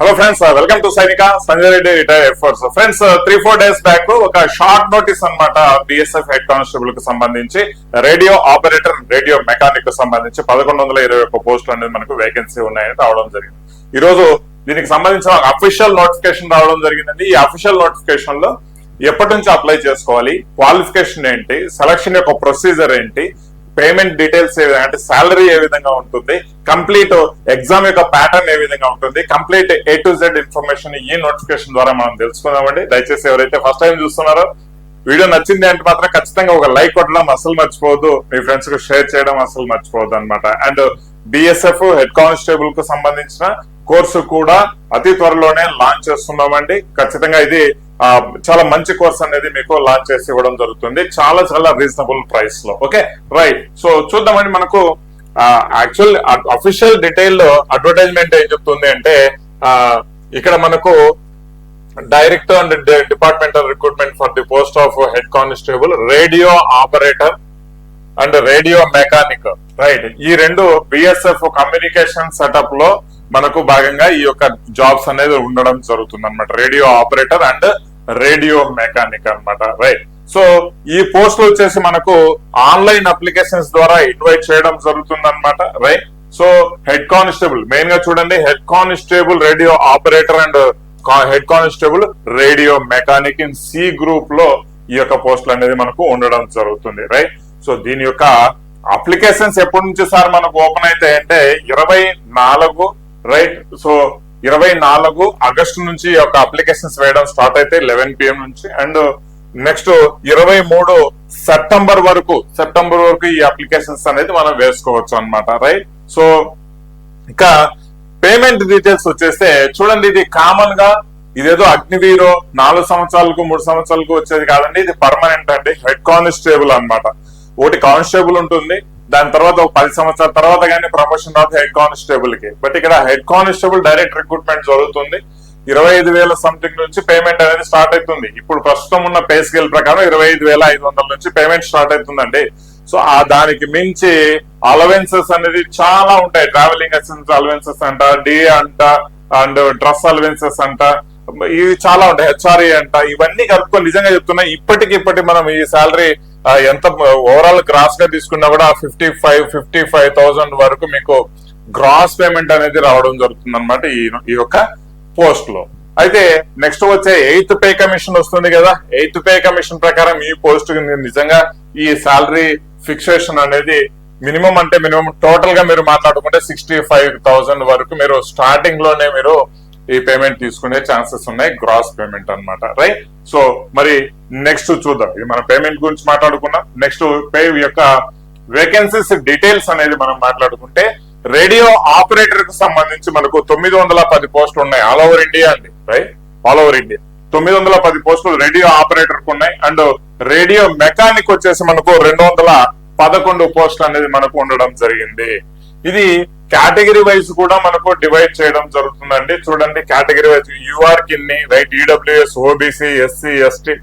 Hello friends welcome to Sainika Sanjay Reddy retire air force friends three four days back ఒక short notice అన్నమాట BSF head కానిస్టేబుల్కు సంబంధించి radio operator radio మెకానిక్కు సంబంధించి పదకొండు వందల ఇరవై ఒక్క పోస్టులు అనేది మనకు వేకెన్సీ ఉన్నాయని రావడం జరిగింది. ఈ రోజు దీనికి సంబంధించిన అఫీషియల్ నోటిఫికేషన్ రావడం జరిగిందండి. ఈ అఫీషియల్ నోటిఫికేషన్లో ఎప్పటి నుంచి అప్లై చేసుకోవాలి? క్వాలిఫికేషన్ ఏంటి? సెలక్షన్ యొక్క ప్రొసీజర్ ఏంటి? పేమెంట్ డీటెయిల్స్ ఏ విధంగా అంటే సాలరీ ఏ విధంగా ఉంటుంది కంప్లీట్ ఎగ్జామ్ యొక్క ప్యాటర్న్ ఏ విధంగా ఉంటుంది complete A to Z information ఈ నోటిఫికేషన్ ద్వారా మనం తెలుసుకుందామండి. దయచేసి ఎవరైతే ఫస్ట్ టైం చూస్తున్నారో వీడియో నచ్చింది అంటే మాత్రం ఖచ్చితంగా ఒక లైక్ కొట్టడం అసలు మర్చిపోవద్దు. మీ ఫ్రెండ్స్కు షేర్ చేయడం అసలు మర్చిపోవద్దు అనమాట అండ్ బిఎస్ఎఫ్ హెడ్ కానిస్టేబుల్కు సంబంధించిన కోర్సు కూడా అతి త్వరలోనే లాంచ్ చేస్తున్నామండి. ఖచ్చితంగా ఇది చాలా మంచి కోర్స్ అనేది మీకు లాంచ్ చేసి ఇవ్వడం జరుగుతుంది. చాలా చాలా రీజనబుల్ ప్రైస్లో. ఓకే రైట్ సో చూద్దామండి మనకు యాక్చువల్ అఫీషియల్ డీటెయిల్లో అడ్వర్టైజ్మెంట్ ఏం చెప్తుంది అంటే ఇక్కడ మనకు director and departmental recruitment for the post of head constable radio operator and radio mechanic. Right ఈ రెండు బిఎస్ఎఫ్ కమ్యూనికేషన్ సెటప్లో మనకు భాగంగా ఈ యొక్క జాబ్స్ అనేది ఉండడం జరుగుతుంది అనమాట radio operator and radio mechanic అన్నమాట. రైట్ సో ఈ పోస్ట్ వచ్చేసి మనకు ఆన్లైన్ అప్లికేషన్స్ ద్వారా ఇన్వైట్ చేయడం జరుగుతుంది అనమాట రైట్ సో హెడ్ కానిస్టేబుల్ మెయిన్గా చూడండి head constable radio operator and head constable radio mechanic in C గ్రూప్లో ఈ యొక్క పోస్టులు అనేది మనకు ఉండడం జరుగుతుంది. రైట్ సో దీని యొక్క అప్లికేషన్స్ ఎప్పటి నుంచి సార్ మనకు ఓపెన్ అయితే అంటే ఇరవై నాలుగు రైట్ సో ఇరవై నాలుగు ఆగస్టు నుంచి ఈ యొక్క అప్లికేషన్స్ వేయడం స్టార్ట్ అయితే లెవెన్ పిఎం నుంచి. అండ్ నెక్స్ట్ ఇరవై మూడు సెప్టెంబర్ వరకు సెప్టెంబర్ వరకు ఈ అప్లికేషన్స్ అనేది మనం వేసుకోవచ్చు అన్నమాట రైట్? సో ఇంకా పేమెంట్ డీటెయిల్స్ వచ్చేస్తే చూడండి ఇది కామన్గా ఇదేదో అగ్నివీరో నాలుగు సంవత్సరాలకు మూడు సంవత్సరాలకు వచ్చేది కాదండి ఇది పర్మనెంట్ అండి హెడ్ కానిస్టేబుల్ అనమాట ఒకటి కానిస్టేబుల్ ఉంటుంది. దాని తర్వాత ఒక పది సంవత్సరాల తర్వాత కానీ ప్రమోషన్ రాదు హెడ్ కానిస్టేబుల్కి. బట్ ఇక్కడ హెడ్ కానిస్టేబుల్ డైరెక్ట్ రిక్రూట్మెంట్ జరుగుతుంది. ఇరవై ఐదు వేల సంథింగ్ నుంచి పేమెంట్ అనేది స్టార్ట్ అవుతుంది. ఇప్పుడు ప్రస్తుతం ఉన్న పే స్కేల్ ప్రకారం ఇరవై ఐదు వేల ఐదు వందల నుంచి పేమెంట్ స్టార్ట్ అవుతుందండి. సో ఆ దానికి మించి అలవెన్సెస్ అనేది చాలా ఉంటాయి. ట్రావెలింగ్ అసెన్స్ అలవెన్సెస్ అంట డి అంట అండ్ డ్రెస్ అలవెన్సెస్ అంట ఇవి చాలా ఉంటాయి. హెచ్ఆర్ఏ అంట ఇవన్నీ కలుపుకొని నిజంగా చెప్తున్నా ఇప్పటికి ఇప్పటి మనం ఈ శాలరీ ఎంత ఓవరాల్ గ్రాస్గా తీసుకున్నా కూడా fifty five fifty five thousand వరకు మీకు గ్రాస్ పేమెంట్ అనేది రావడం జరుగుతుంది అనమాట ఈ ఈ యొక్క పోస్ట్లో. అయితే నెక్స్ట్ వచ్చే ఎయిత్ పే కమిషన్ వస్తుంది కదా. ఎయిత్ పే కమిషన్ ప్రకారం ఈ పోస్ట్ నిజంగా ఈ శాలరీ ఫిక్సేషన్ అనేది మినిమం అంటే మినిమం టోటల్గా మీరు మాట్లాడుకుంటే సిక్స్టీ ఫైవ్ థౌసండ్ వరకు మీరు స్టార్టింగ్లోనే మీరు ఈ పేమెంట్ తీసుకునే ఛాన్సెస్ ఉన్నాయి గ్రాస్ పేమెంట్ అన్నమాట రైట్ సో మరి నెక్స్ట్ చూద్దాం. ఇది మన పేమెంట్ గురించి మాట్లాడుకున్నాం. నెక్స్ట్ పే యొక్క వేకెన్సీస్ డీటెయిల్స్ అనేది మనం మాట్లాడుకుంటే రేడియో ఆపరేటర్కు సంబంధించి మనకు తొమ్మిది వందల పది పోస్టులు ఉన్నాయి ఆల్ ఓవర్ ఇండియా అండి రైట్ ఆల్ ఓవర్ ఇండియా తొమ్మిది వందల పది పోస్టులు రేడియో ఆపరేటర్కు ఉన్నాయి అండ్ రేడియో మెకానిక్ వచ్చేసి మనకు రెండు వందల పదకొండు పోస్టులు అనేది మనకు ఉండడం జరిగింది. ఇది కేటగిరీ వైజ్ కూడా మనకు డివైడ్ చేయడం జరుగుతుందండి. చూడండి category wise UR కిన్ని right EWS OBC SC ST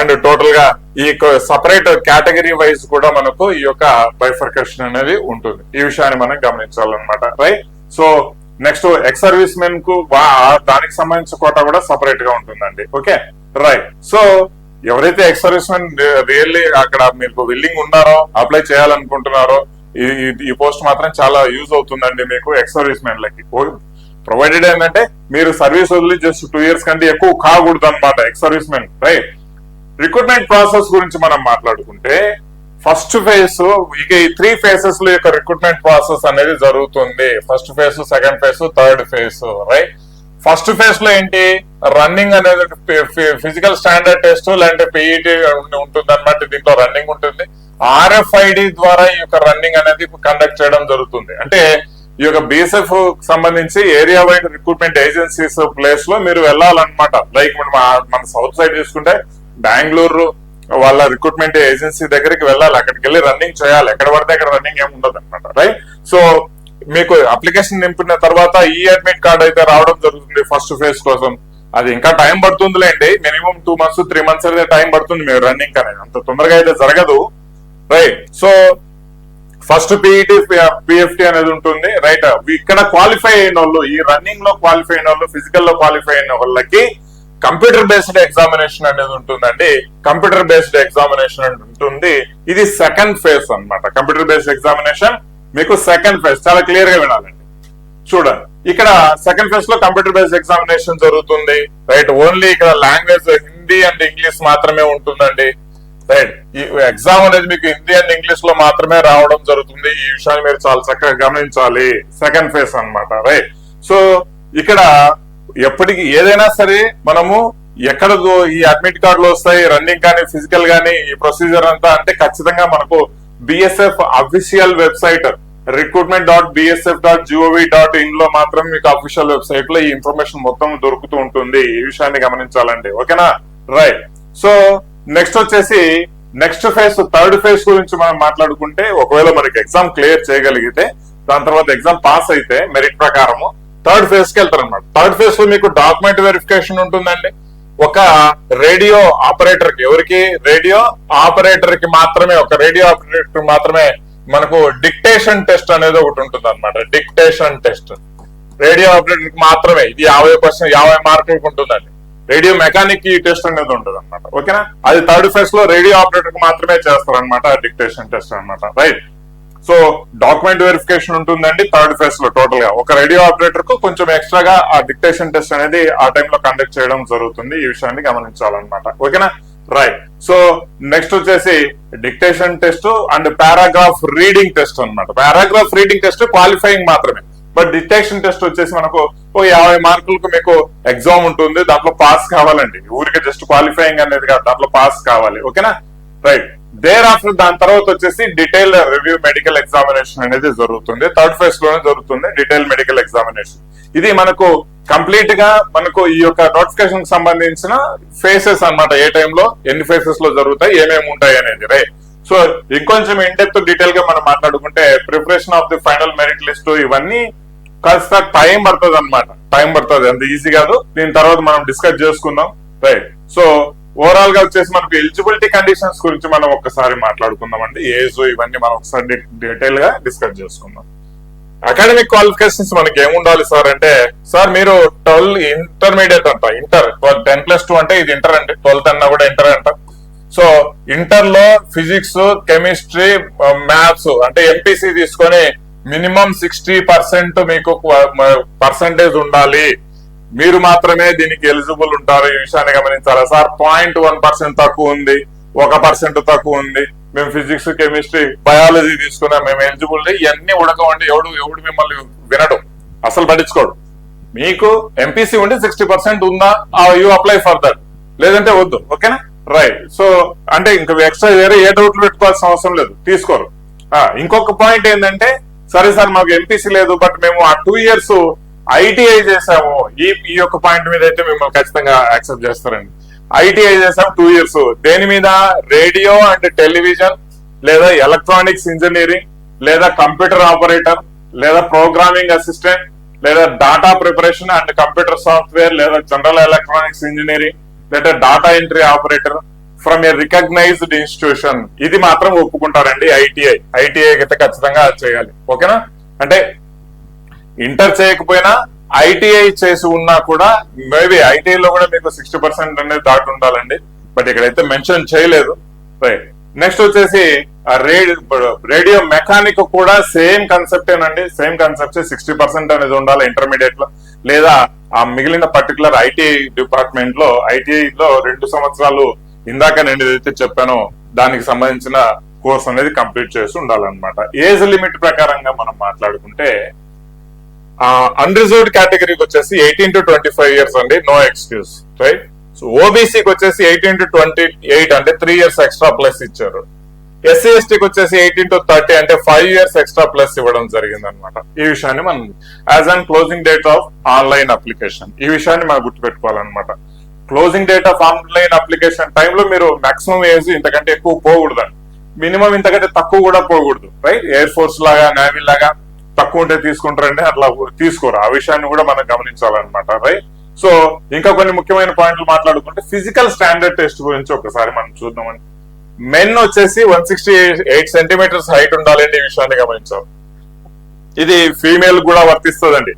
and టోటల్గా ఈ సపరేట్ కేటగిరీ వైజ్ కూడా మనకు ఈ యొక్క బైఫర్కేషన్ అనేది ఉంటుంది. ఈ విషయాన్ని మనం గమనించాలన్నమాట. Right so next ex service మెన్కు వా- దానికి సంబంధించిన కోట కూడా సపరేట్గా ఉంటుందండి. ఓకే రైట్ సో ఎవరైతే ఎక్స్ సర్వీస్ మెన్ రియల్లీ అక్కడ మీకు విల్లింగ్ ఉన్నారో అప్లై చేయాలనుకుంటున్నారో ఈ- ఈ- పోస్ట్ మాత్రం చాలా యూజ్ అవుతుందండి మీకు ఎక్స్ సర్వీస్ మెన్లకి ప్రొవైడెడ్ ఏంటంటే మీరు సర్వీస్ వదిలి జస్ట్ టూ ఇయర్స్ కంటే ఎక్కువ కాకూడదు అనమాట ex service men right? Recruitment process గురించి మనం మాట్లాడుకుంటే ఫస్ట్ ఫేజ్ ఇక ఈ త్రీ ఫేసెస్లో యొక్క రిక్రూట్మెంట్ ప్రాసెస్ అనేది జరుగుతుంది. First phase second phase third phase right? First ఫేజ్లో ఏంటి? రన్నింగ్ అనేది ఫిజికల్ స్టాండర్డ్ టెస్ట్ లేదంటే పిఈటి ఉంటుంది అనమాట దీంట్లో రన్నింగ్ ఉంటుంది. ఆర్ఎఫ్ఐడి ద్వారా ఈ యొక్క రన్నింగ్ అనేది కండక్ట్ చేయడం జరుగుతుంది. అంటే ఈ యొక్క బీఎస్ఎఫ్ సంబంధించి ఏరియా వైడ్ రిక్రూట్మెంట్ ఏజెన్సీస్ ప్లేస్లో మీరు వెళ్ళాలన్నమాట. లైక్ మన మన సౌత్ సైడ్ చూసుకుంటే బెంగళూరు వాళ్ళ రిక్రూట్మెంట్ ఏజెన్సీ దగ్గరికి వెళ్ళాలి. అక్కడికి వెళ్ళి రన్నింగ్ చేయాలి. ఎక్కడ పడితే అక్కడ రన్నింగ్ ఏమి ఉండదు అనమాట రైట్ సో మీకు అప్లికేషన్ నింపిన తర్వాత ఈ అడ్మిట్ కార్డ్ అయితే రావడం జరుగుతుంది ఫస్ట్ ఫేజ్ కోసం. అది ఇంకా time పడుతుందిలేండి. Minimum two months three months అయితే టైం పడుతుంది మీరు రన్నింగ్ అనేది. అంత తొందరగా అయితే జరగదు. Right so first PET PFT అనేది ఉంటుంది. రైట్ ఇక్కడ క్వాలిఫై అయిన వాళ్ళు ఈ రన్నింగ్లో క్వాలిఫై అయిన వాళ్ళు ఫిజికల్లో క్వాలిఫై అయిన వాళ్ళకి కంప్యూటర్ బేస్డ్ ఎగ్జామినేషన్ అనేది ఉంటుందండి. కంప్యూటర్ బేస్డ్ ఎగ్జామినేషన్ ఉంటుంది. ఇది సెకండ్ ఫేజ్ అన్నమాట. కంప్యూటర్ బేస్డ్ ఎగ్జామినేషన్ మీకు సెకండ్ ఫేజ్ చాలా క్లియర్గా వినాలండి. చూడండి. ఇక్కడ సెకండ్ ఫేజ్లో కంప్యూటర్ బేస్డ్ ఎగ్జామినేషన్ జరుగుతుంది. రైట్ ఓన్లీ ఇక్కడ లాంగ్వేజ్ హిందీ అండ్ ఇంగ్లీష్ మాత్రమే ఉంటుందండి. రైట్ ఈ ఎగ్జామ్ అనేది మీకు హిందీ అండ్ ఇంగ్లీష్లో మాత్రమే రావడం జరుగుతుంది. ఈ విషయాన్ని మీరు చాలా చక్కగా గమనించాలి. సెకండ్ ఫేజ్ అన్నమాట. రైట్ సో ఇక్కడ ఎప్పటికి ఏదైనా సరే మనము ఎక్కడ ఈ అడ్మిట్ కార్డులు వస్తాయి రన్నింగ్ కానీ ఫిజికల్ కానీ ఈ ప్రొసీజర్ అంతా అంటే ఖచ్చితంగా మనకు BSF official website recruitment dot BSF dot GOV dot ఇన్లో మాత్రం మీకు అఫీషియల్ వెబ్సైట్లో ఈ ఇన్ఫర్మేషన్ మొత్తం దొరుకుతూ ఉంటుంది. ఈ విషయాన్ని గమనించాలండి ఓకేనా రైట్ సో నెక్స్ట్ వచ్చేసి నెక్స్ట్ ఫేజ్ థర్డ్ ఫేజ్ గురించి మనం మాట్లాడుకుంటే ఒకవేళ మనకి ఎగ్జామ్ క్లియర్ చేయగలిగితే దాని తర్వాత ఎగ్జామ్ పాస్ అయితే మెరిట్ ప్రకారము థర్డ్ ఫేజ్కి వెళ్తారు అనమాట థర్డ్ ఫేజ్లో మీకు డాక్యుమెంట్ వెరిఫికేషన్ ఉంటుందండి. ఒక రేడియో ఆపరేటర్కి ఎవరికి? రేడియో ఆపరేటర్కి మాత్రమే ఒక రేడియో ఆపరేటర్ మాత్రమే మనకు డిక్టేషన్ టెస్ట్ అనేది ఒకటి ఉంటుంది అనమాట డిక్టేషన్ టెస్ట్. రేడియో ఆపరేటర్కి మాత్రమే ఇది యాభై పర్సెంట్ యాభై మార్కులకు ఉంటుందండి. రేడియో మెకానిక్ ఈ టెస్ట్ అనేది ఉంటుంది అనమాట ఓకేనా? అది థర్డ్ ఫేజ్లో రేడియో ఆపరేటర్ మాత్రమే చేస్తారు అనమాట డిక్టేషన్ టెస్ట్ అన్నమాట. రైట్. సో డాక్యుమెంట్ వెరిఫికేషన్ ఉంటుందండి థర్డ్ ఫేజ్లో టోటల్గా ఒక రేడియో ఆపరేటర్కు కొంచెం ఎక్స్ట్రాగా ఆ డిక్టేషన్ టెస్ట్ అనేది ఆ టైంలో కండక్ట్ చేయడం జరుగుతుంది ఈ విషయాన్ని గమనించాలన్నమాట. ఓకేనా? రైట్. సో నెక్స్ట్ వచ్చేసి dictation test and paragraph reading test అన్నమాట. పారాగ్రాఫ్ రీడింగ్ టెస్ట్ క్వాలిఫైయింగ్ మాత్రమే. బట్ డిటెక్షన్ టెస్ట్ వచ్చేసి మనకు ఓ యాభై మార్కులకు మీకు ఎగ్జామ్ ఉంటుంది దాంట్లో పాస్ కావాలండి. ఊరికే జస్ట్ క్వాలిఫైయింగ్ అనేది కాదు దాంట్లో పాస్ కావాలి. ఓకేనా? రైట్. దేర్ ఆఫ్టర్ దాని తర్వాత వచ్చేసి డీటెయిల్ రివ్యూ మెడికల్ ఎగ్జామినేషన్ అనేది జరుగుతుంది. థర్డ్ ఫేజ్లోనే జరుగుతుంది డీటెయిల్ మెడికల్ ఎగ్జామినేషన్ ఇది మనకు కంప్లీట్గా మనకు ఈ యొక్క నోటిఫికేషన్కి సంబంధించిన ఫేసెస్ అన్నమాట. ఏ టైంలో ఎన్ని ఫేసెస్లో జరుగుతాయి ఏమేమి ఉంటాయి అనేది. రైట్. సో ఇంకొంచెం ఇన్ డెప్త్ డీటెయిల్గా మనం మాట్లాడుకుంటే preparation of the final merit list ఇవన్నీ కాస్త టైం పడుతుంది అనమాట టైం పడుతుంది. అంత ఈజీ కాదు. దీని తర్వాత మనం డిస్కస్ చేసుకుందాం. రైట్. సో ఓవరాల్గా వచ్చేసి మనకు ఎలిజిబిలిటీ కండిషన్స్ గురించి మనం ఒక్కసారి మాట్లాడుకుందాం అండి ఏజ్ ఇవన్నీ మనం ఒకసారి డీటెయిల్గా డిస్కస్ చేసుకుందాం. అకాడమిక్ క్వాలిఫికేషన్స్ మనకి ఏముండాలి సార్ అంటే సార్ మీరు ట్వెల్వ్ ఇంటర్మీడియట్ అంట. ఇంటర్. టెన్ ప్లస్ టూ అంటే ఇది ఇంటర్ అండి. ట్వెల్త్ అన్నా కూడా ఇంటర్ అంట. సో ఇంటర్లో ఫిజిక్స్ కెమిస్ట్రీ మ్యాథ్స్ అంటే ఎంపీసీ తీసుకొని మినిమం సిక్స్టీ పర్సెంట్ మీకు పర్సంటేజ్ ఉండాలి. మీరు మాత్రమే దీనికి ఎలిజిబుల్ ఉంటారు ఈ విషయాన్ని గమనించాలా? సార్ పాయింట్ వన్ పర్సెంట్ తక్కువ ఉంది ఒక పర్సెంట్ తక్కువ ఉంది. మేము ఫిజిక్స్ కెమిస్ట్రీ బయాలజీ తీసుకున్నా మేము ఎలిజిబుల్ ఇవన్నీ ఉడకవండి ఎవడు ఎవడు మిమ్మల్ని వినడు. అసలు పట్టించుకోడు. మీకు ఎంపీసీ ఉండి సిక్స్టీ పర్సెంట్ ఉందా? యూ అప్లై ఫర్ దట్ లేదంటే వద్దు ఓకేనా? రైట్. సో అంటే ఇంకా ఎక్స్ట్రా వేరే ఏ డౌట్లు పెట్టుకోవాల్సిన అవసరం లేదు. తీసుకోరు. ఇంకొక పాయింట్ ఏంటంటే సరే సార్ మాకు ఎంపీసీ లేదు బట్ మేము ఆ టూ ఇయర్స్ ఐటీఐ చేసాము. ఈ ఈ యొక్క పాయింట్ మీద అయితే మిమ్మల్ని ఖచ్చితంగా యాక్సెప్ట్ చేస్తారండి. ఐటీఐ చేసాం టూ ఇయర్స్ దేని మీద? రేడియో అండ్ టెలివిజన్ లేదా ఎలక్ట్రానిక్స్ ఇంజనీరింగ్ లేదా కంప్యూటర్ ఆపరేటర్ లేదా ప్రోగ్రామింగ్ అసిస్టెంట్ లేదా data preparation and computer software లేదా జనరల్ ఎలక్ట్రానిక్స్ ఇంజనీరింగ్ లేదా data entry operator from a recognised institution ఇది మాత్రం ఒప్పుకుంటారండి ఐటీఐ ఐటీఐ అయితే ఖచ్చితంగా చేయాలి. ఓకేనా? అంటే ఇంటర్ చేయకపోయినా ఐటీఐ చేసి ఉన్నా కూడా మేబీ ఐటీఐలో కూడా మీకు సిక్స్టీ పర్సెంట్ అనేది దాటి ఉండాలండి. బట్ ఇక్కడైతే మెన్షన్ చేయలేదు. రైట్. నెక్స్ట్ వచ్చేసి రేడియో మెకానిక్ కూడా సేమ్ కన్సెప్టేనండి. సేమ్ కాన్సెప్ట్ సిక్స్టీ పర్సెంట్ అనేది ఉండాలి ఇంటర్మీడియట్లో లేదా ఆ మిగిలిన పర్టికులర్ ఐటీఐ డిపార్ట్మెంట్లో ఐటీఐ లో రెండు సంవత్సరాలు ఇందాక నేను ఏదైతే చెప్పానో దానికి సంబంధించిన కోర్స్ అనేది కంప్లీట్ చేసి ఉండాలన్నమాట. ఏజ్ లిమిట్ ప్రకారంగా మనం మాట్లాడుకుంటే అన్రిజర్వ్డ్ కేటగిరీకి వచ్చేసి eighteen to twenty five years అండి నో ఎక్స్క్యూజ్ రైట్ సో ఓబీసీకి వచ్చేసి ఎయిటీన్ టు ట్వంటీ ఎయిట్ అంటే త్రీ ఇయర్స్ ఎక్స్ట్రా ప్లస్ ఇచ్చారు. ఎస్సీ ఎస్టీకి వచ్చేసి ఎయిటీన్ టు థర్టీ అంటే ఫైవ్ ఇయర్స్ ఎక్స్ట్రా ప్లస్ ఇవ్వడం జరిగింది అనమాట ఈ విషయాన్ని మనం as on closing date of online application ఈ విషయాన్ని మనం గుర్తుపెట్టుకోవాలన్నమాట. Closing date of online application టైంలో మీరు మాక్సిమం ఏజ్ ఇంతకంటే ఎక్కువ పోకూడదండి మినిమం ఇంతకంటే తక్కువ కూడా పోకూడదు రైట్ ఎయిర్ ఫోర్స్ లాగా నేవీ లాగా తక్కువ ఉంటే తీసుకుంటారండి అట్లా తీసుకోరు. ఆ విషయాన్ని కూడా మనం గమనించాలన్నమాట రైట్ సో ఇంకా కొన్ని ముఖ్యమైన పాయింట్లు మాట్లాడుకుంటే ఫిజికల్ స్టాండర్డ్ టెస్ట్ గురించి ఒకసారి మనం చూద్దామండి. మెన్ వచ్చేసి one sixty eight centimetres height ఉండాలండి ఈ విషయాన్ని గమనించాలి. ఇది ఫీమేల్ కూడా వర్తిస్తుందండి.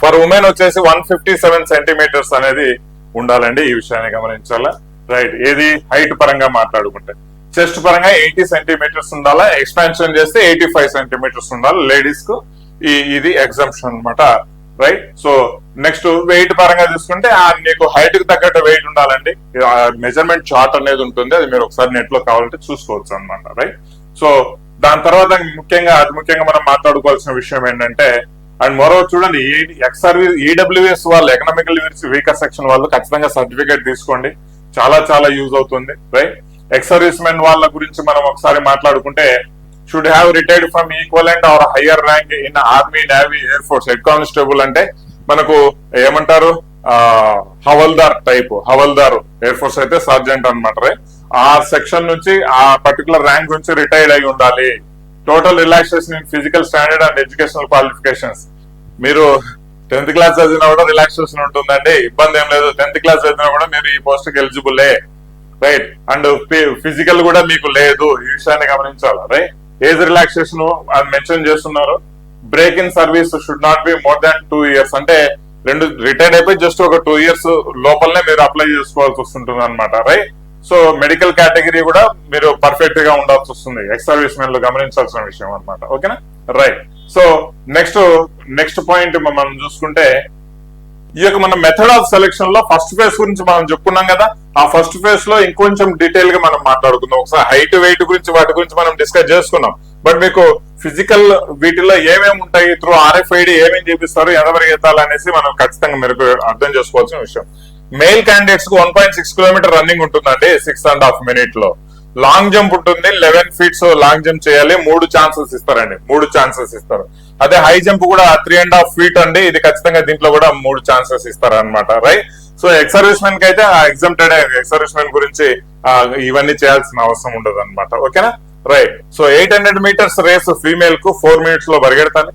ఫర్ ఉమెన్ వచ్చేసి వన్ ఫిఫ్టీ సెవెన్ సెంటీమీటర్స్ అనేది ఉండాలండి ఈ విషయాన్ని గమనించాలా? రైట్ ఏది? హైట్ పరంగా మాట్లాడుకుంటే. చెస్ట్ పరంగా ఎయిటీ సెంటీమీటర్స్ ఉండాలా? ఎక్స్పాన్షన్ చేస్తే ఎయిటీ ఫైవ్ సెంటీమీటర్స్ ఉండాలి? లేడీస్కు ఈ ఇది ఎగ్జామ్షన్ అనమాట రైట్ సో నెక్స్ట్ వెయిట్ పరంగా తీసుకుంటే ఆ నీకు హైట్కి తగ్గట్టు వెయిట్ ఉండాలండి. మెజర్మెంట్ చార్ట్ అనేది ఉంటుంది అది మీరు ఒకసారి నెట్లో కావాలంటే చూసుకోవచ్చు అనమాట రైట్ సో దాని తర్వాత ముఖ్యంగా అతి ముఖ్యంగా మనం మాట్లాడుకోవాల్సిన విషయం ఏంటంటే అండ్ మరో చూడండి ఎక్స్ సర్వీస్ ఈడబ్ల్యూఎస్ వాళ్ళు ఎకనామికల్ వీకర్ సెక్షన్ వాళ్ళు ఖచ్చితంగా సర్టిఫికేట్ తీసుకోండి. చాలా చాలా యూజ్ అవుతుంది రైట్ ఎక్స్ సర్వీస్ మెన్ వాళ్ళ గురించి మనం ఒకసారి మాట్లాడుకుంటే should have retired from equivalent or higher rank in army navy air force head constable అంటే మనకు ఏమంటారు? హవల్దార్ టైప్ హవల్దార్ ఎయిర్ ఫోర్స్ అయితే సర్జెంట్ అనమాట రైట్ ఆ సెక్షన్ నుంచి ఆ పర్టికులర్ ర్యాంక్ నుంచి రిటైర్డ్ అయి ఉండాలి. Total relaxation in physical standard and educational qualifications మీరు టెన్త్ క్లాస్ చదివినా కూడా రిలాక్సేషన్ ఉంటుందండి. ఇబ్బంది ఏం లేదు. టెన్త్ క్లాస్ చదివినా కూడా మీరు ఈ పోస్ట్కి ఎలిజిబుల్ రైట్ అండ్ ఫిజికల్ కూడా మీకు లేదు. ఈ విషయాన్ని గమనించాలి. రైట్ ఏజ్ రిలాక్సేషన్ అది మెన్షన్ చేస్తున్నారు break in service should not be more than two years అంటే రెండు రిటైర్డ్ అయిపోయి జస్ట్ ఒక టూ ఇయర్స్ లోపలనే మీరు అప్లై చేసుకోవాల్సి వస్తుంటుంది అనమాట రైట్ సో మెడికల్ కేటగిరీ కూడా మీరు పర్ఫెక్ట్గా ఉండాల్సి వస్తుంది. ఎక్స్ సర్వీస్ మెన్లో గమనించాల్సిన విషయం అన్నమాట. ఓకేనా right so next next point మనం చూసుకుంటే ఈ యొక్క మన మెథడ్ ఆఫ్ సెలెక్షన్లో ఫస్ట్ ఫేజ్ గురించి మనం చెప్పుకున్నాం కదా. ఆ ఫస్ట్ ఫేజ్లో ఇంకొంచెం డీటెయిల్గా మనం మాట్లాడుకుందాం. ఒకసారి హైట్ వెయిట్ గురించి వాటి గురించి మనం డిస్కస్ చేసుకున్నాం. బట్ మీకు ఫిజికల్ వీటిలో ఏమేమి ఉంటాయి? త్రూ ఆర్ఎఫ్ఐడి ఏమేమి చూపిస్తారు? ఎంతవరకు ఎత్తాలి అనేసి మనం ఖచ్చితంగా మీరు అర్థం చేసుకోవాల్సిన విషయం. Male క్యాండిడేట్స్కు one point six kilometre running ఉంటుందండి సిక్స్ అండ్ హాఫ్ మినిట్లో. లాంగ్ జంప్ ఉంటుంది లెవెన్ ఫీట్స్ లాంగ్ జంప్ చేయాలి మూడు ఛాన్సెస్ ఇస్తారండి మూడు ఛాన్సెస్ ఇస్తారు. అదే హై జంప్ కూడా త్రీ అండ్ హాఫ్ ఫీట్ అండి ఇది ఖచ్చితంగా దీంట్లో కూడా మూడు ఛాన్సెస్ ఇస్తారు అనమాట రైట్ సో ఎక్స్ మెన్కి అయితే ఆ ఎగ్జామ్టెడ్ ఎక్స్ మెన్ గురించి ఇవన్నీ చేయాల్సిన అవసరం ఉండదు అనమాట ఓకేనా? Right so eight hundred metres race ఫీమేల్కు four మినిట్స్లో పరిగెడతాను.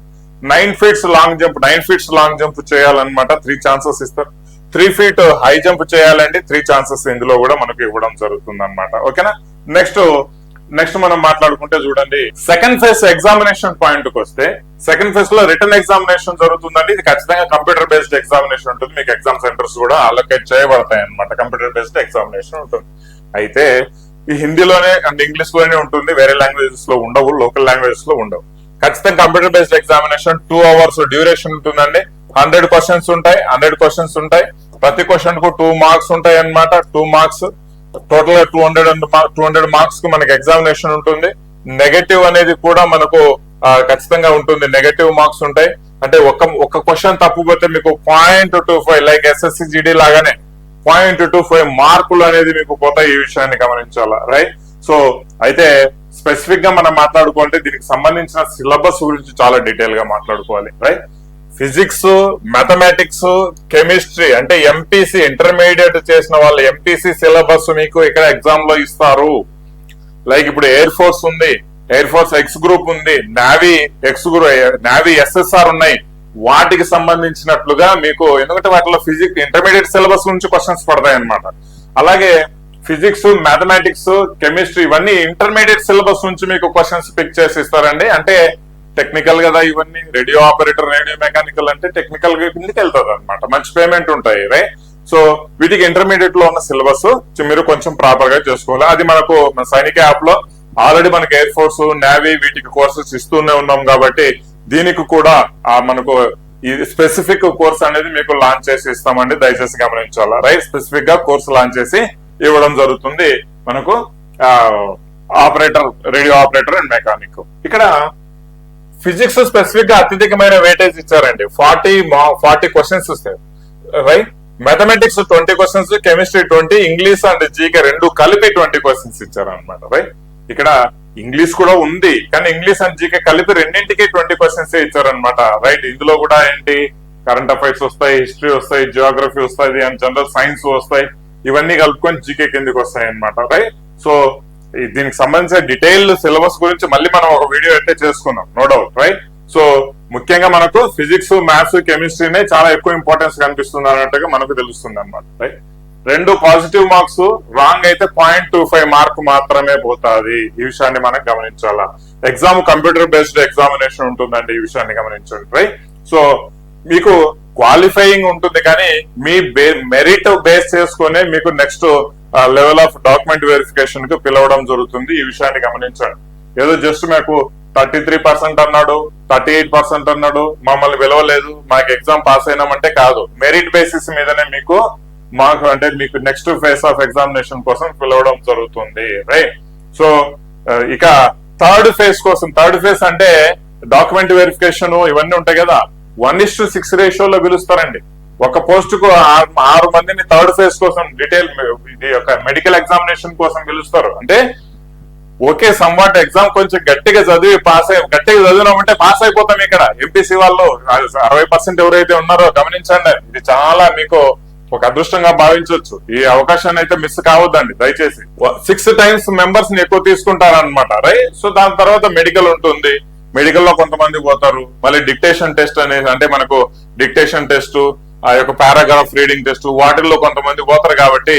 Nine feets long jump nine feets long jump చేయాలన్నమాట త్రీ ఛాన్సెస్ ఇస్తారు. త్రీ ఫీట్ హై జంప్ చేయాలంటే త్రీ ఛాన్సెస్ ఇందులో కూడా మనకు ఇవ్వడం జరుగుతుంది అనమాట ఓకేనా? నెక్స్ట్ నెక్స్ట్ మనం మాట్లాడుకుంటే చూడండి. సెకండ్ ఫేజ్ ఎగ్జామినేషన్ పాయింట్కి వస్తే సెకండ్ ఫేజ్లో రిటర్న్ ఎగ్జామినేషన్ జరుగుతుందండి. ఇది ఖచ్చితంగా కంప్యూటర్ బేస్డ్ ఎగ్జామినేషన్ ఉంటుంది. మీకు ఎగ్జామ్ సెంటర్స్ కూడా అలొకేట్ చేయబడతాయి అనమాట కంప్యూటర్ బేస్డ్ ఎగ్జామినేషన్ ఉంటుంది. అయితే ఈ హిందీలోనే అండ్ ఇంగ్లీష్లోనే ఉంటుంది. వేరే లాంగ్వేజెస్లో ఉండవు లోకల్ లాంగ్వేజెస్లో ఉండవు. ఖచ్చితంగా computer based examination two hours duration ఉంటుందండి. హండ్రెడ్ క్వశ్చన్స్ ఉంటాయి హండ్రెడ్ క్వశ్చన్స్ ఉంటాయి. ప్రతి క్వశ్చన్కు టూ మార్క్స్ ఉంటాయి అన్నమాట. Two marks. టోటల్గా టూ హండ్రెడ్ టూ హండ్రెడ్ మార్క్స్కు మనకి ఎగ్జామినేషన్ ఉంటుంది. నెగటివ్ అనేది కూడా మనకు ఖచ్చితంగా ఉంటుంది. నెగటివ్ మార్క్స్ ఉంటాయి. అంటే ఒక ఒక క్వశ్చన్ తప్పుపోతే మీకు point two five like SSC GD లాగానే పాయింట్ టూ ఫైవ్ మార్కులు అనేది మీకు పోతాయి ఈ విషయాన్ని గమనించాలా రైట్? సో అయితే స్పెసిఫిక్గా మనం మాట్లాడుకోవాలంటే దీనికి సంబంధించిన సిలబస్ గురించి చాలా డీటెయిల్గా మాట్లాడుకోవాలి రైట్? ఫిజిక్స్ మ్యాథమెటిక్స్ కెమిస్ట్రీ అంటే ఎంపీసీ ఇంటర్మీడియట్ చేసిన వాళ్ళు ఎంపీసీ సిలబస్ మీకు ఇక్కడ ఎగ్జామ్లో ఇస్తారు. లైక్ ఇప్పుడు ఎయిర్ ఫోర్స్ ఉంది ఎయిర్ ఫోర్స్ ఎక్స్ గ్రూప్ ఉంది navy X group navy SSR ఉన్నాయి. వాటికి సంబంధించినట్లుగా మీకు ఎందుకంటే వాటిలో ఫిజిక్స్ ఇంటర్మీడియట్ సిలబస్ నుంచి క్వశ్చన్స్ పడతాయి అనమాట అలాగే ఫిజిక్స్ మ్యాథమెటిక్స్ కెమిస్ట్రీ ఇవన్నీ ఇంటర్మీడియట్ సిలబస్ నుంచి మీకు క్వశ్చన్స్ పిక్ చేసి ఇస్తారండి. అంటే టెక్నికల్ కదా ఇవన్నీ రేడియో ఆపరేటర్ రేడియో మెకానికల్ అంటే టెక్నికల్ కిందకి వెళ్తుంది అనమాట మంచి పేమెంట్ ఉంటాయి రైట్ సో వీటికి ఇంటర్మీడియట్లో ఉన్న సిలబస్ మీరు కొంచెం ప్రాపర్గా చేసుకోవాలి. అది మనకు మన సైనిక యాప్లో ఆల్రెడీ మనకి ఎయిర్ ఫోర్స్ నేవీ వీటికి కోర్సెస్ ఇస్తూనే ఉన్నాం కాబట్టి దీనికి కూడా ఆ మనకు ఈ స్పెసిఫిక్ కోర్స్ అనేది మీకు లాంచ్ చేసి ఇస్తామండి. దయచేసి గమనించాలా. రైట్ స్పెసిఫిక్గా కోర్స్ లాంచ్ చేసి ఇవ్వడం జరుగుతుంది. మనకు operator radio operator and mechanic ఇక్కడ ఫిజిక్స్ స్పెసిఫిక్గా అత్యధికమైన వెయిటేజ్ ఇచ్చారండి. ఫార్టీ ఫార్టీ క్వశ్చన్స్ ఇస్తాయి right mathematics twenty questions chemistry twenty English and GK రెండు కలిపి ట్వంటీ క్వశ్చన్స్ ఇచ్చారు అనమాట రైట్ ఇక్కడ ఇంగ్లీష్ కూడా ఉంది. కానీ ఇంగ్లీష్ అండ్ జీకే కలిపి రెండింటికి ట్వంటీ క్వశ్చన్స్ ఇచ్చారనమాట రైట్ ఇందులో కూడా ఏంటి? కరెంట్ అఫైర్స్ వస్తాయి హిస్టరీ వస్తాయి జియోగ్రఫీ వస్తాయి అండ్ జనరల్ సైన్స్ వస్తాయి. ఇవన్నీ కలుపుకొని జీకే కిందకి వస్తాయి అనమాట రైట్ సో దీనికి సంబంధించిన డీటెయిల్ సిలబస్ గురించి మళ్ళీ మనం ఒక వీడియో అయితే చేసుకున్నాం. నో డౌట్ రైట్ సో ముఖ్యంగా మనకు ఫిజిక్స్ మ్యాథ్స్ కెమిస్ట్రీనే చాలా ఎక్కువ ఇంపార్టెన్స్ కనిపిస్తుంది అన్నట్టుగా మనకు తెలుస్తుంది అనమాట రైట్ రెండు పాజిటివ్ మార్క్స్ రాంగ్ అయితే పాయింట్ టూ ఫైవ్ మార్క్ మాత్రమే పోతాది. ఈ విషయాన్ని మనం గమనించాలా? ఎగ్జామ్ కంప్యూటర్ బేస్డ్ ఎగ్జామినేషన్ ఉంటుందండి ఈ విషయాన్ని గమనించండి రైట్ సో మీకు క్వాలిఫైయింగ్ ఉంటుంది కానీ మీ మెరిట్ బేస్ చేసుకునే మీకు నెక్స్ట్ లెవెల్ ఆఫ్ డాక్యుమెంట్ వెరిఫికేషన్కు పిలవడం జరుగుతుంది. ఈ విషయాన్ని గమనించండి. ఏదో జస్ట్ మాకు థర్టీ త్రీ పర్సెంట్ అన్నాడు థర్టీ ఎయిట్ పర్సెంట్ అన్నాడు మమ్మల్ని విలవలేదు మాకు ఎగ్జామ్ పాస్ అయినామంటే కాదు. మెరిట్ బేసిస్ మీదనే మీకు మాకు అంటే మీకు నెక్స్ట్ ఫేస్ ఆఫ్ ఎగ్జామినేషన్ కోసం పిలవడం జరుగుతుంది. రైట్ సో uh, ఇక థర్డ్ ఫేజ్ కోసం థర్డ్ ఫేజ్ అంటే డాక్యుమెంట్ వెరిఫికేషన్ ఇవన్నీ ఉంటాయి కదా. వన్ ఇస్ టు సిక్స్ రేషియోలో పిలుస్తారండి. ఒక పోస్ట్కు ఆరు మందిని థర్డ్ ఫేజ్ కోసం డీటెయిల్ ఇది ఒక మెడికల్ ఎగ్జామినేషన్ కోసం పిలుస్తారు. అంటే ఓకే సంవాట్ ఎగ్జామ్ కొంచెం గట్టిగా చదివి పాస్ అయ్యి గట్టిగా చదివినామంటే పాస్ అయిపోతాం ఇక్కడ. ఎంపీసీ వాళ్ళు అరవై పర్సెంట్ ఎవరైతే ఉన్నారో గమనించండి. ఇది చాలా మీకు ఒక అదృష్టంగా భావించవచ్చు. ఈ అవకాశాన్ని అయితే మిస్ కావద్దండి దయచేసి. సిక్స్ టైమ్స్ మెంబర్స్ని ఎక్కువ తీసుకుంటారనమాట రైట్ సో దాని తర్వాత మెడికల్ ఉంటుంది. మెడికల్లో కొంతమంది పోతారు. మళ్ళీ డిక్టేషన్ టెస్ట్ అనేది అంటే మనకు డిక్టేషన్ టెస్ట్ ఆ యొక్క పారాగ్రాఫ్ రీడింగ్ టెస్ట్ వాటిల్లో కొంతమంది పోతారు కాబట్టి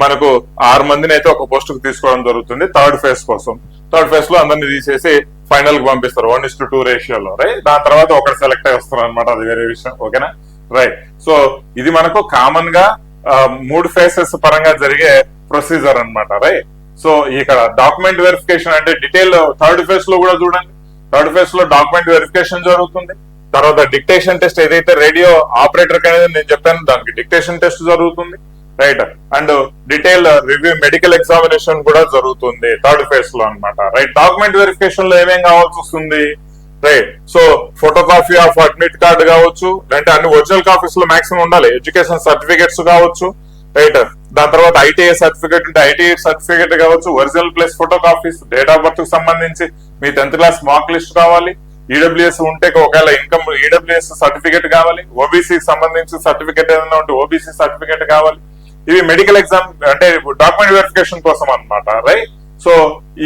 మనకు ఆరు మందిని అయితే ఒక పోస్ట్కు తీసుకోవడం జరుగుతుంది థర్డ్ ఫేజ్ కోసం. థర్డ్ ఫేజ్లో అందరిని తీసేసి ఫైనల్కి పంపిస్తారు. వన్ ఇస్ టు టూ రేషియోలో రైట్ దాని తర్వాత ఒకటి సెలెక్ట్ అయి వస్తారు అనమాట అది వేరే విషయం ఓకేనా రైట్ సో ఇది మనకు కామన్గా మూడు ఫేసెస్ పరంగా జరిగే ప్రొసీజర్ అన్నమాట రైట్ సో ఇక్కడ డాక్యుమెంట్ వెరిఫికేషన్ అంటే డీటెయిల్ థర్డ్ ఫేజ్లో కూడా చూడండి. థర్డ్ ఫేజ్లో డాక్యుమెంట్ వెరిఫికేషన్ జరుగుతుంది. తర్వాత డిక్టేషన్ టెస్ట్ ఏదైతే రేడియో ఆపరేటర్ అనేది నేను చెప్పాను దానికి డిక్టేషన్ టెస్ట్ జరుగుతుంది. Right. And detail review medical examination కూడా జరుగుతుంది థర్డ్ ఫేజ్లో అన్నమాట. రైట్. డాక్యుమెంట్ వెరిఫికేషన్లో ఏమేం కావాల్సి వస్తుంది? Right. So photo copy of admit card కావచ్చు అంటే అన్ని ఒరిజినల్ కాపీస్లో మాక్సిమం ఉండాలి. ఎడ్యుకేషన్ సర్టిఫికేట్స్ కావచ్చు. రైట్. దాని తర్వాత ఐటీఐ సర్టిఫికేట్ ఉంటే ఐటీఐ సర్టిఫికేట్ కావచ్చు original place photo copies date of బర్త్కి సంబంధించి మీ టెన్త్ క్లాస్ మార్క్ లిస్ట్ కావాలి. ఈడబ్ల్యూఎస్ ఉంటే ఒకవేళ ఇన్కమ్ ఈడబ్ల్యూఎస్ సర్టిఫికేట్ కావాలి. ఓబీసీ సంబంధించి సర్టిఫికేట్ ఏదైనా ఉంటే ఓబీసీ సర్టిఫికేట్ కావాలి. ఇవి మెడికల్ ఎగ్జామ్ అంటే డాక్యుమెంట్ వెరిఫికేషన్ కోసం అన్నమాట రైట్ సో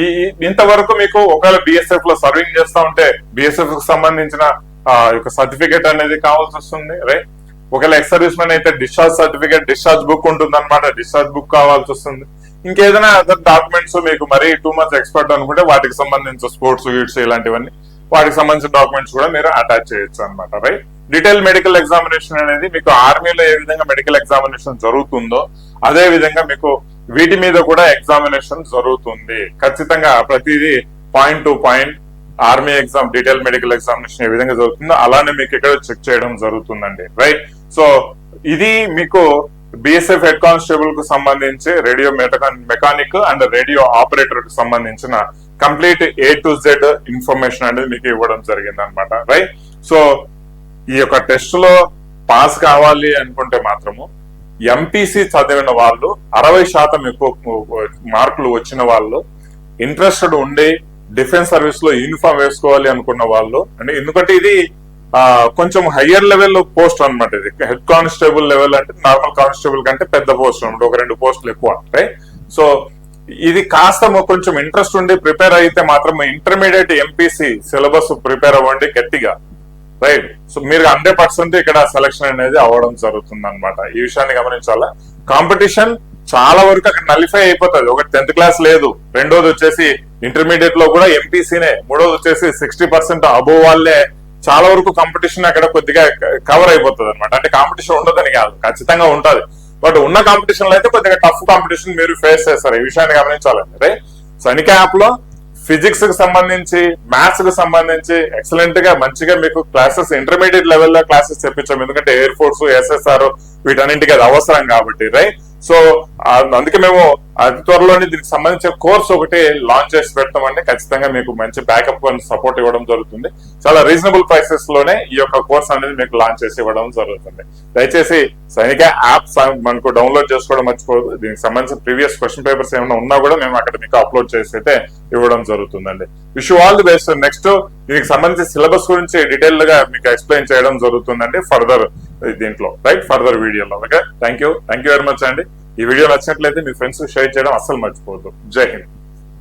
ఈ ఇంతవరకు మీకు ఒకవేళ బిఎస్ఎఫ్లో సర్వింగ్ చేస్తా ఉంటే బిఎస్ఎఫ్కు సంబంధించిన ఆ యొక్క సర్టిఫికేట్ అనేది కావాల్సి వస్తుంది రైట్ ఒకవేళ ఎక్స్ సర్వీస్ అయితే డిశ్చార్జ్ సర్టిఫికేట్ డిశ్చార్జ్ బుక్ ఉంటుంది అనమాట డిశ్చార్జ్ బుక్ కావాల్సి వస్తుంది. ఇంకేదైనా అదర్ డాక్యుమెంట్స్ మీకు మరీ టూ మంత్స్ ఎక్స్పర్ట్ అనుకుంటే వాటికి సంబంధించిన స్పోర్ట్స్ గిట్స్ ఇలాంటివన్నీ వాటికి సంబంధించిన డాక్యుమెంట్స్ కూడా మీరు అటాచ్ చేయొచ్చు అనమాట రైట్ డీటెయిల్ మెడికల్ ఎగ్జామినేషన్ అనేది మీకు ఆర్మీలో ఏ విధంగా మెడికల్ ఎగ్జామినేషన్ జరుగుతుందో అదే విధంగా మీకు వీటి మీద కూడా ఎగ్జామినేషన్ జరుగుతుంది. ఖచ్చితంగా ప్రతిదీ point to point army exam detail medical examination ఏ విధంగా జరుగుతుందో అలానే మీకు ఇక్కడ చెక్ చేయడం జరుగుతుందండి రైట్ సో ఇది మీకు బిఎస్ఎఫ్ హెడ్ కానిస్టేబుల్కు సంబంధించి రేడియో మెకానిక్ అండ్ రేడియో ఆపరేటర్కు సంబంధించిన complete A to Z information అనేది మీకు ఇవ్వడం జరిగింది అనమాట రైట్ సో ఈ యొక్క టెస్ట్లో పాస్ కావాలి అనుకుంటే మాత్రము ఎంపీసీ చదివిన వాళ్ళు అరవై శాతం ఎక్కువ మార్కులు వచ్చిన వాళ్ళు ఇంట్రెస్టెడ్ ఉండి డిఫెన్స్ సర్వీస్లో యూనిఫామ్ వేసుకోవాలి అనుకున్న వాళ్ళు అంటే ఎందుకంటే ఇది కొంచెం హయ్యర్ లెవెల్ పోస్ట్ అన్నమాట ఇది. హెడ్ కానిస్టేబుల్ లెవెల్ అంటే నార్మల్ కానిస్టేబుల్ కంటే పెద్ద పోస్ట్ అనమాట ఒక రెండు పోస్టులు ఎక్కువ రైట్ సో ఇది కాస్త కొంచెం ఇంట్రెస్ట్ ఉండి ప్రిపేర్ అయితే మాత్రం ఇంటర్మీడియట్ ఎంపీసీ సిలబస్ ప్రిపేర్ అవ్వండి గట్టిగా రైట్ సో మీరు హండ్రెడ్ పర్సెంట్ ఇక్కడ సెలక్షన్ అనేది అవ్వడం జరుగుతుంది అనమాట ఈ విషయాన్ని గమనించాలా? కాంపిటీషన్ చాలా వరకు అక్కడ నలిఫై అయిపోతుంది. ఒకటి టెన్త్ క్లాస్ లేదు రెండోది వచ్చేసి ఇంటర్మీడియట్లో కూడా ఎంపీసీనే మూడోది వచ్చేసి సిక్స్టీ పర్సెంట్ అబోవ్ వాళ్ళే చాలా వరకు కాంపిటీషన్ అక్కడ కొద్దిగా కవర్ అయిపోతుంది అనమాట అంటే కాంపిటీషన్ ఉండదని కాదు ఖచ్చితంగా ఉంటుంది. బట్ ఉన్న కాంపిటీషన్లో అయితే కొద్దిగా టఫ్ కాంపిటీషన్ మీరు ఫేస్ చేస్తారు. ఈ విషయాన్ని గమనించాలండి రైట్ సో అనికా యాప్లో ఫిజిక్స్కి సంబంధించి మ్యాథ్స్కి సంబంధించి ఎక్సలెంట్గా మంచిగా మీకు క్లాసెస్ ఇంటర్మీడియట్ లెవెల్లో క్లాసెస్ చెప్పించాం ఎందుకంటే ఎయిర్ ఫోర్స్ ఎస్ఎస్ఆర్ వీటన్నింటికి అది అవసరం కాబట్టి. రైట్ సో అందుకే మేము అతి త్వరలోనే దీనికి సంబంధించిన కోర్స్ ఒకటి లాంచ్ చేసి పెడతామండి. ఖచ్చితంగా మీకు మంచి బ్యాకప్ అండ్ సపోర్ట్ ఇవ్వడం జరుగుతుంది. చాలా రీజనబుల్ ప్రైసెస్లోనే ఈ యొక్క కోర్స్ అనేది మీకు లాంచ్ చేసి ఇవ్వడం జరుగుతుంది. దయచేసి సైనిక యాప్ మనకు డౌన్లోడ్ చేసుకోవడం మర్చిపోదు దీనికి సంబంధించిన ప్రీవియస్ క్వశ్చన్ పేపర్స్ ఏమైనా ఉన్నా కూడా మేము అక్కడ మీకు అప్లోడ్ చేసి అయితే ఇవ్వడం జరుగుతుందండి. Wish all the best next దీనికి సంబంధించి సిలబస్ గురించి డీటెయిల్గా మీకు ఎక్స్ప్లెయిన్ చేయడం జరుగుతుందండి ఫర్దర్ దీంట్లో. రైట్ ఫర్దర్ వీడియోలో okay thank you thank you very much అండి. ఈ వీడియో నచ్చినట్లయితే మీ ఫ్రెండ్స్ షేర్ చేయడం అస్సలు మర్చిపోవద్దు. జై హింద్.